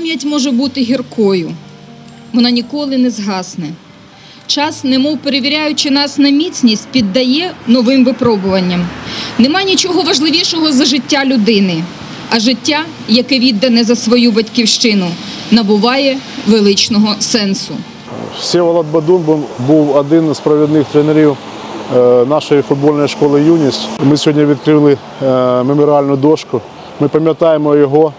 Пам'ять може бути гіркою, вона ніколи не згасне. Час, немов перевіряючи нас на міцність, піддає новим випробуванням. Нема нічого важливішого за життя людини, а життя, яке віддане за свою батьківщину, набуває величного сенсу. Всеволод Бадун був- один з провідних тренерів е, нашої футбольної школи Юність. Ми сьогодні відкрили е, меморіальну дошку. Ми пам'ятаємо його.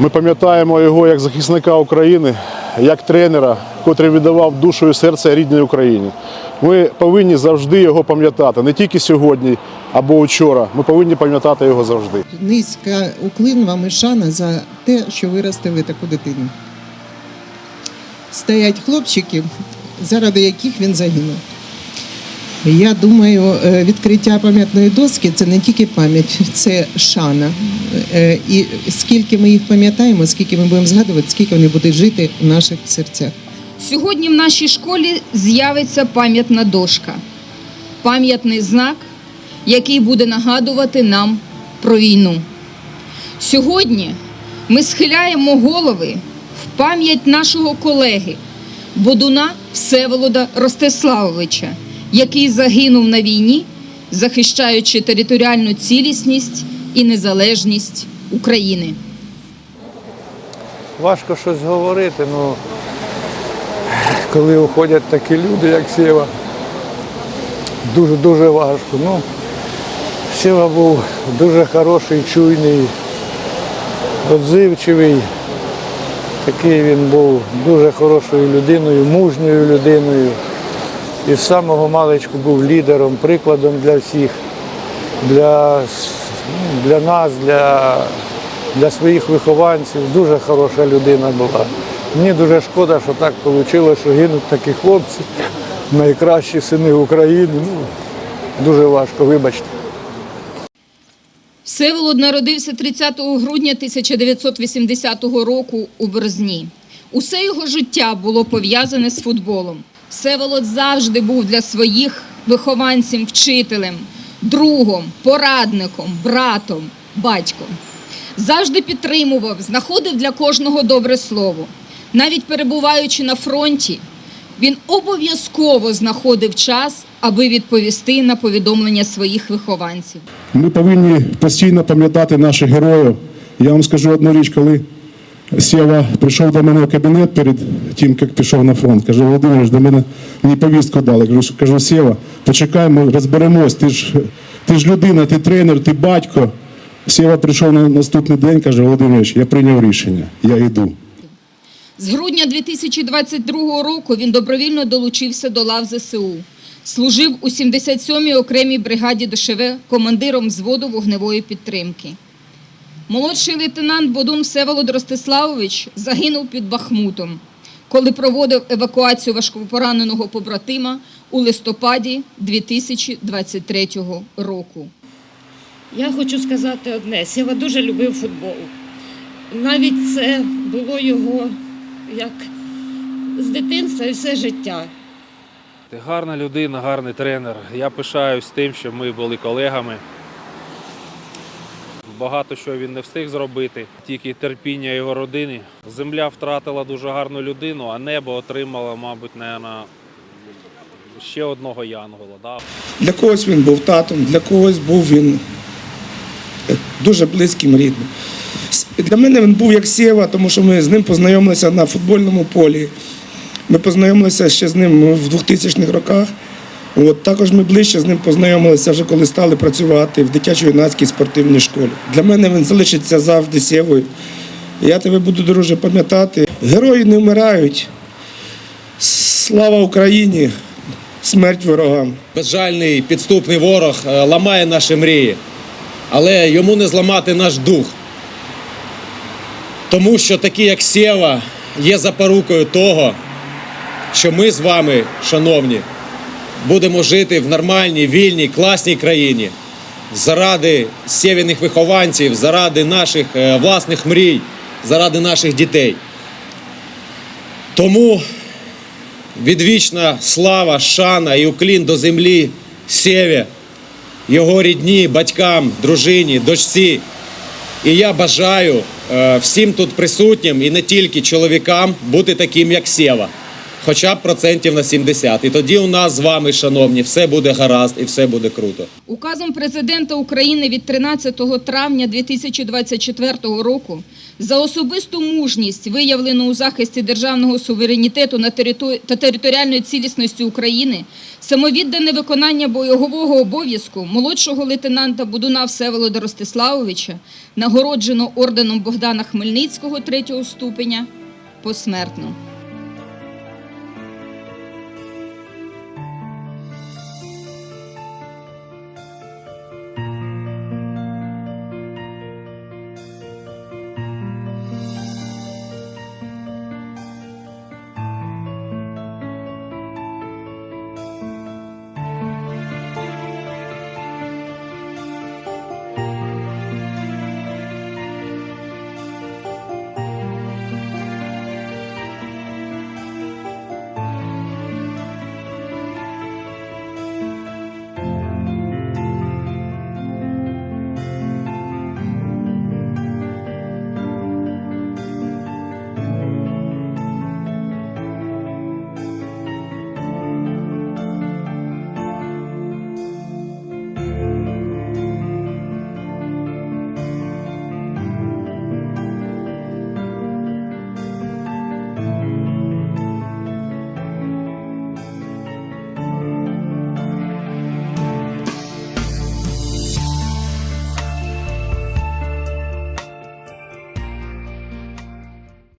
Ми пам'ятаємо його як захисника України, як тренера, котрий віддавав душу і серце рідній Україні. Ми повинні завжди його пам'ятати, не тільки сьогодні або вчора. Ми повинні пам'ятати його завжди. Низька уклин вам і шана за те, що виростили таку дитину. Стоять хлопчики, заради яких він загинув. Я думаю, е, відкриття пам'ятної доски це не тільки пам'ять, це шана. Е, І скільки ми їх пам'ятаємо, скільки ми будемо згадувати, скільки вони будуть жити в наших серцях. Сьогодні в нашій школі з'явиться пам'ятна дошка, пам'ятний знак, який буде нагадувати нам про війну. Сьогодні ми схиляємо голови в пам'ять нашого колеги Бодуна Всеволода Ростиславовича, який загинув на війні, захищаючи територіальну цілісність і незалежність України. Важко щось говорити, ну коли уходять такі люди, як Сєва, дуже-дуже важко. Ну, Сєва був дуже хороший, чуйний, відзивчивий. Такий він був дуже хорошою людиною, мужньою людиною. І з самого маличку був лідером, прикладом для всіх, для, ну, для нас, для, для своїх вихованців. Дуже хороша людина була. Мені дуже шкода, що так вийшло, що гинуть такі хлопці, найкращі сини України. Ну, дуже важко, вибачте. Всеволод народився 30 грудня 1980 року у Березні. Усе його життя було пов'язане з футболом. Всеволод завжди був для своїх вихованців вчителем, другом, порадником, братом, батьком. Завжди підтримував, знаходив для кожного добре слово. Навіть перебуваючи на фронті, він обов'язково знаходив час, аби відповісти на повідомлення своїх вихованців. Ми повинні постійно пам'ятати наших героїв. Я вам скажу одну річ, коли Сєва прийшов до мене в кабінет перед тим, як пішов на фронт. Каже, Володимир, до мене мені повістку дали. Кажу, кажу Сєва, почекай, ми розберемось. Ти ж, ти ж людина, ти тренер, ти батько. Сєва прийшов на наступний день, каже, Володимир, я прийняв рішення, я йду. З грудня 2022 року він добровільно долучився до лав ЗСУ. Служив у 77-й окремій бригаді ДШВ командиром взводу вогневої підтримки. Молодший лейтенант Бодун Всеволод Ростиславович загинув під Бахмутом, коли проводив евакуацію важкопораненого побратима у листопаді 2023 року. Я хочу сказати одне: Сєва дуже любив футбол. Навіть це було його як з дитинства і все життя. Ти гарна людина, гарний тренер. Я пишаюсь тим, що ми були колегами. Багато що він не встиг зробити, тільки терпіння його родини. Земля втратила дуже гарну людину, а небо отримало, мабуть, наверно, ще одного янгола. Да? Для когось він був татом, для когось був він е, дуже близьким рідним. Для мене він був як Сєва, тому що ми з ним познайомилися на футбольному полі. Ми познайомилися ще з ним в 2000-х роках. От, також ми ближче з ним познайомилися вже коли стали працювати в дитячо-юнацькій спортивній школі. Для мене він залишиться завжди Сєвою. Я тебе буду дуже пам'ятати. Герої не вмирають. Слава Україні! Смерть ворогам! Безжальний підступний ворог е, ламає наші мрії, але йому не зламати наш дух. Тому що такі, як Сєва, є запорукою того, що ми з вами, шановні, будемо жити в нормальній, вільній, класній країні заради сєвіних вихованців, заради наших е, власних мрій, заради наших дітей. Тому відвічна слава, шана і уклін до землі Сєві, його рідні, батькам, дружині, дочці. І я бажаю е, всім тут присутнім і не тільки чоловікам бути таким, як Сєва. Хоча б процентів на 70. І тоді у нас з вами, шановні, все буде гаразд і все буде круто. Указом президента України від 13 травня 2024 року за особисту мужність, виявлену у захисті державного суверенітету та територіальної цілісності України, самовіддане виконання бойового обов'язку молодшого лейтенанта Будуна Всеволода Ростиславовича нагороджено орденом Богдана Хмельницького третього ступеня посмертно.